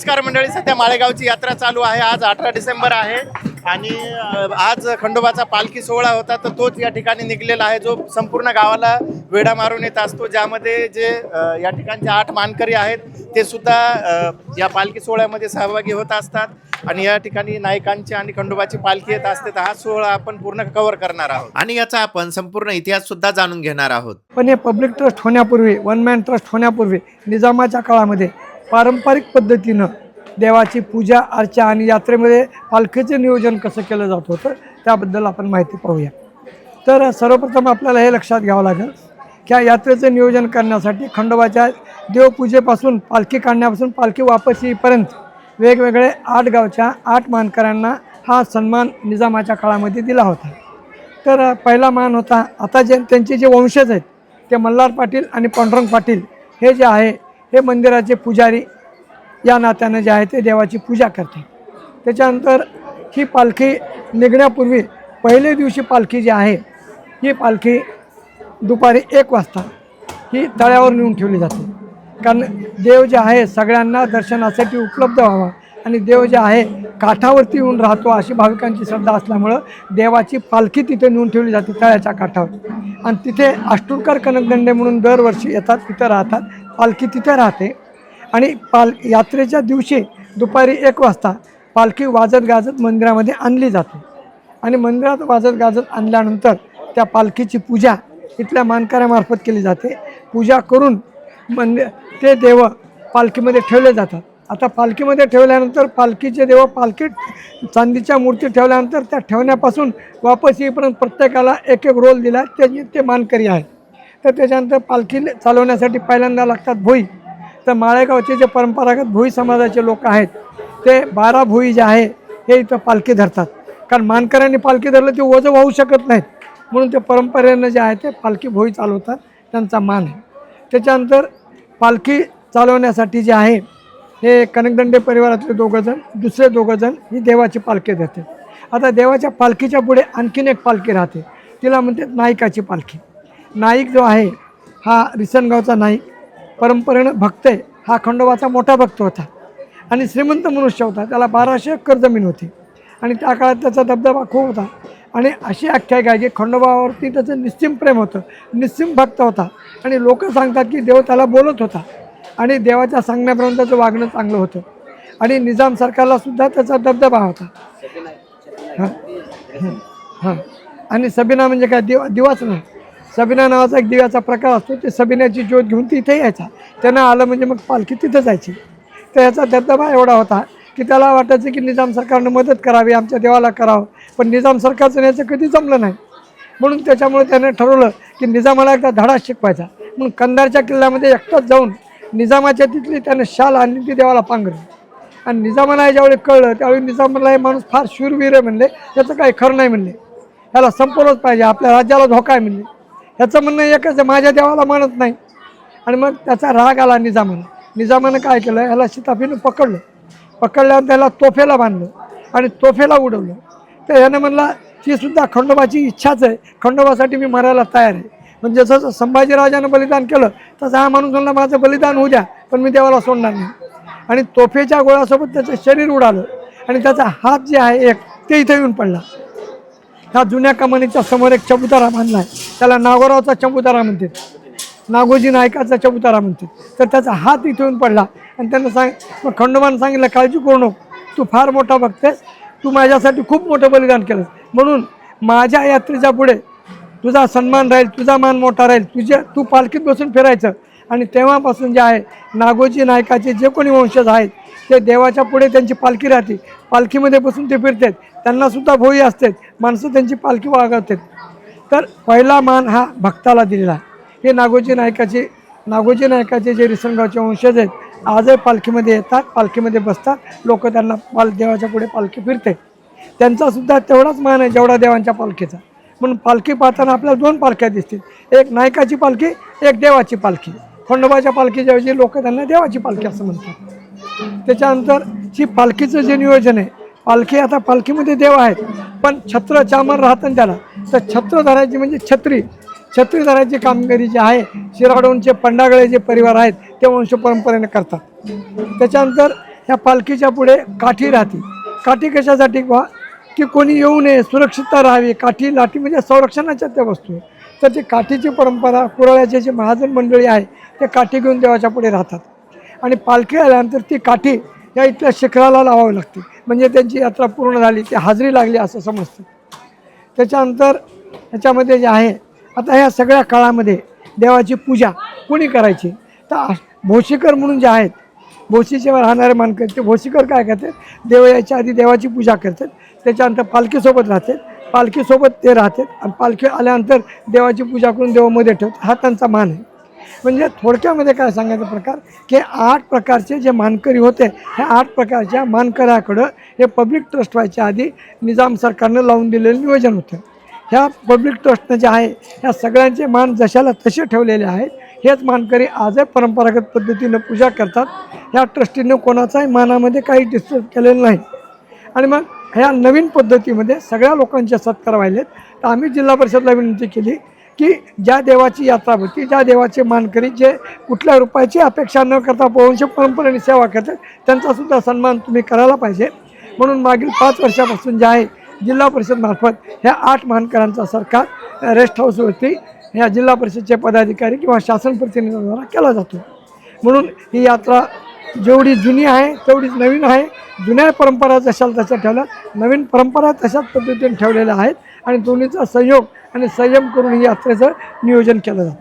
नमस्कार मंडळी सध्या माळेगावची यात्रा चालू आहे. आज अठरा डिसेंबर आहे आणि आज खंडोबाचा पालखी सोहळा होता तर तोच या ठिकाणी निघलेला आहे जो संपूर्ण गावाला वेढा मारून येत असतो ज्यामध्ये जे या ठिकाणचे आठ मानकरी आहेत ते सुद्धा या पालखी सोहळ्यामध्ये सहभागी होत असतात आणि या ठिकाणी नायकांची आणि खंडोबाची पालखी येत असते तर हा सोहळा आपण पूर्ण कव्हर करणार आहोत. आणि याचा आपण संपूर्ण इतिहास सुद्धा जाणून घेणार आहोत. पण हे पब्लिक ट्रस्ट होण्यापूर्वी वन मॅन ट्रस्ट होण्यापूर्वी निजामाच्या काळामध्ये पारंपरिक पद्धतीनं देवाची पूजा अर्चा आणि यात्रेमध्ये पालखीचं नियोजन कसं केलं जात होतं त्याबद्दल आपण माहिती पाहूया. तर सर्वप्रथम आपल्याला हे लक्षात घ्यावं लागेल की या यात्रेचं नियोजन करण्यासाठी खंडोबाच्या देवपूजेपासून पालखी काढण्यापासून पालखी वापस येईपर्यंत वेगवेगळे आठ गावच्या आठ मानकऱ्यांना हा सन्मान निजामाच्या काळामध्ये दिला होता. तर पहिला मान होता आता जे त्यांचे जे वंशज आहेत ते मल्हार पाटील आणि पांडुरंग पाटील हे जे आहे हे मंदिराचे पुजारी या नात्यानं जे आहे ते देवाची पूजा करते त्याच्यानंतर ही पालखी निघण्यापूर्वी पहिल्या दिवशी पालखी जी आहे ही पालखी दुपारी एक वाजता ही तळ्यावर नेऊन ठेवली जाते. कारण देव जे आहे सगळ्यांना दर्शनासाठी उपलब्ध व्हावा आणि देव जे आहे काठावरती येऊन राहतो अशी भाविकांची श्रद्धा असल्यामुळं देवाची पालखी तिथे नेऊन ठेवली जाते तळ्याच्या काठावर. आणि तिथे अष्टुरकर कनकदंडे म्हणून दरवर्षी येतात तिथं राहतात. पालखी तिथे राहते. आणि पाल यात्रेच्या दिवशी दुपारी एक वाजता पालखी वाजत गाजत मंदिरामध्ये आणली जाते. आणि मंदिरात वाजत गाजत आणल्यानंतर त्या पालखीची पूजा इथल्या मानकऱ्यामार्फत केली जाते. पूजा करून मंदिर ते देव पालखीमध्ये ठेवले जातात. आता पालखीमध्ये ठेवल्यानंतर पालखीचे देव पालखी चांदीच्या मूर्ती ठेवल्यानंतर त्या ठेवण्यापासून वापस येईपर्यंत प्रत्येकाला एक एक रोल दिला. त्याची ते मानकरी आहे तर त्याच्यानंतर पालखी चालवण्यासाठी पहिल्यांदा लागतात भोई. तर माळेगावचे जे परंपरागत भोई समाजाचे लोक आहेत ते बारा भोई जे आहे हे इथं पालखी धरतात. कारण मानकऱ्यांनी पालखी धरलं ते ओझं वाहू शकत नाहीत. म्हणून ते परंपरेनं जे आहे ते पालखी भोई चालवतात त्यांचा मान आहे. त्याच्यानंतर पालखी चालवण्यासाठी जे आहे हे कनकदंडे परिवारातले दोघंजण दुसरे दोघंजण ही देवाची पालखी धरते आता देवाच्या पालखीच्या पुढे आणखीन एक पालखी राहते. तिला म्हणतात नायकाची पालखी. नाईक जो आहे हा रिसनगावचा नाईक परंपरेनं भक्त आहे हा खंडोबाचा मोठा भक्त होता. आणि श्रीमंत मनुष्य होता. त्याला बाराशे एकर जमीन होती. आणि त्या काळात त्याचा दबदबा खूप होता. आणि अशी आख्यायिका आहे की खंडोबावरती त्याचं निस्सीम प्रेम होतं. निस्सीम भक्त होता. आणि लोक सांगतात की देव त्याला बोलत होता. आणि देवाच्या सांगण्यापर्यंत त्याचं वागणं चांगलं होतं. आणि निजाम सरकारला सुद्धा त्याचा दबदबा होता. हां. हां. आणि सबिना म्हणजे काय? दिवा दिवाच नाही. सबिना नावाचा एक दिव्याचा प्रकार असतो ते सबिन्याची ज्योत घेऊन तिथे यायचा. त्यानं आलं म्हणजे मग पालखी तिथं जायची. तर याचा धबधबा एवढा होता की त्याला वाटायचं की निजाम सरकारनं मदत करावी आमच्या देवाला करावं. पण निजाम सरकारचं याचं कधी जमलं नाही. म्हणून त्याच्यामुळे त्याने ठरवलं की निजामाला एकदा धडा शिकवायचा. म्हणून कंधारच्या किल्ल्यामध्ये एकटाच जाऊन निजामाच्या तिथली त्याने शाल आणली ती देवाला पांघरली. आणि निजामाला ज्यावेळी कळलं त्यावेळी निजामाला हे माणूस फार शूरवीर आहे म्हणले. याचं काही खरं नाही म्हणले. ह्याला संपवलंच पाहिजे. आपल्या राज्याला धोका आहे म्हणले. ह्याचं म्हणणं एकच माझ्या देवाला मानत नाही. आणि मग त्याचा राग आला निजामानं. निजामानं काय केलं? ह्याला शिताफीनं पकडलं. पकडल्यावर त्याला तोफेला बांधलं आणि तोफेला उडवलं. तर ह्यानं म्हणला तीसुद्धा खंडोबाची इच्छाच आहे. खंडोबासाठी मी मरायला तयार आहे. म्हणजे जसं संभाजीराजानं बलिदान केलं तसं हा माणूस म्हणला माझं बलिदान होऊ द्या पण मी देवाला सोडणार नाही. आणि तोफेच्या गोळ्यासोबत त्याचं शरीर उडालं. आणि त्याचा हात जे आहे एक ते इथे येऊन पडला. ह्या जुन्या कमानीच्या समोर एक चबुतारा बांधला आहे त्याला नागोरावचा चबुतारा म्हणते. नागोजी नायकाचा चबुतारा म्हणते. तर त्याचा हात इथे येऊन पडला. आणि त्यांना सांग मग खंडोबानं सांगितलं काळजी करू नको. तू फार मोठा बघतेस तू माझ्यासाठी खूप मोठं बलिदान केलंस. म्हणून माझ्या यात्रेच्या पुढे तुझा सन्मान राहील तुझा मान मोठा राहील. तुझ्या तू पालखीत बसून फिरायचं. आणि तेव्हापासून जे आहे नागोजी नायकाचे जे कोणी वंशज आहेत ते देवाच्या पुढे त्यांची पालखी राहते. पालखीमध्ये बसून ते फिरतात. त्यांनासुद्धा भोई असतात. माणसं त्यांची पालखी वागवतात. तर पहिला मान हा भक्ताला दिलेला. हे नागोजी नायकाचे नागोजी नायकाचे जे रिसणगावचे वंशज आहेत आजही पालखीमध्ये येतात पालखीमध्ये बसतात. लोक त्यांना पाल देवाच्या पुढे पालखी फिरते. त्यांचासुद्धा तेवढाच मान आहे जेवढा देवांच्या पालखीचा. म्हणून पालखी पाहताना आपल्याला दोन पालख्या दिसतील. एक नायकाची पालखी एक देवाची पालखी. खंडोबाच्या पालखीच्या ऐवजी लोक त्यांना देवाची पालखी असं म्हणतात. त्याच्यानंतर जी पालखीचं जे नियोजन आहे पालखी आता पालखीमध्ये देव आहेत. पण छत्र चामर राहतं त्याला. तर छत्र धरायची म्हणजे छत्री. छत्री धरायची कामगिरी जी आहे शिराडोंचे पंडागळे जे परिवार आहेत ते वंश परंपरेने करतात. त्याच्यानंतर ह्या पालखीच्या पुढे काठी राहते. काठी कशासाठी बा की कोणी येऊ नये सुरक्षितता राहावी. काठी लाठी म्हणजे संरक्षणाच्या त्या वस्तू तर ती काठीची परंपरा कुराळ्याचे जे महाजन मंडळी आहे ते काठी घेऊन देवाच्या पुढे राहतात. आणि पालखी आल्यानंतर ती काठी या इथल्या शिखराला लावावी लागते. म्हणजे त्यांची यात्रा पूर्ण झाली ती हाजरी लागली असं समजतं. त्याच्यानंतर ह्याच्यामध्ये जे आहे आता ह्या सगळ्या काळामध्ये देवाची पूजा कोणी करायची? तर भोशीकर म्हणून जे आहेत भोशीच्यावर राहणारे मानकर ते भोशीकर काय करतात? देव यायच्या आधी देवाची पूजा करतात त्याच्यानंतर पालखीसोबत राहतात पालखीसोबत ते राहतात आणि पालखी आल्यानंतर देवाची पूजा करून देवामध्ये ठेवतात. हा त्यांचा मान आहे. म्हणजे थोडक्यामध्ये काय सांगायचा प्रकार? की आठ प्रकारचे जे मानकरी होते ह्या आठ प्रकारच्या मानकऱ्याकडं हे पब्लिक ट्रस्ट व्हायच्या आधी निजाम सरकारनं लावून दिलेलं नियोजन होतं. ह्या पब्लिक ट्रस्टनं जे आहे ह्या सगळ्यांचे मान जशाला तसे ठेवलेले आहेत हेच मानकरी आजही परंपरागत पद्धतीनं पूजा करतात. ह्या ट्रस्टीनं कोणाचाही मानामध्ये काही डिस्टर्ब केलेलं नाही. आणि मग ह्या नवीन पद्धतीमध्ये सगळ्या लोकांचे सत्कार व्हायलेत. तर आम्ही जिल्हा परिषदला विनंती केली की ज्या देवाची यात्रा होती ज्या देवाचे मानकरी जे कुठल्या रुपयाची अपेक्षा न करता वंश परंपरेने सेवा करतात त्यांचासुद्धा सन्मान तुम्ही करायला पाहिजे. म्हणून मागील पाच वर्षापासून जे आहे जिल्हा परिषदमार्फत ह्या आठ मानकरांचा सरकार रेस्ट हाऊसवरती ह्या जिल्हा परिषदचे पदाधिकारी किंवा शासन प्रतिनिधींद्वारा केला जातो. म्हणून ही यात्रा जेवढी जुनी आहे तेवढीच नवीन आहे. जुन्या परंपरा जशाला तशा ठेवल्या नवीन परंपरा तशाच पद्धतीने ठेवलेल्या आहेत आणि दोन्हीचा संयोग आणि संयम करून ही यात्रेचं नियोजन केलं जातं.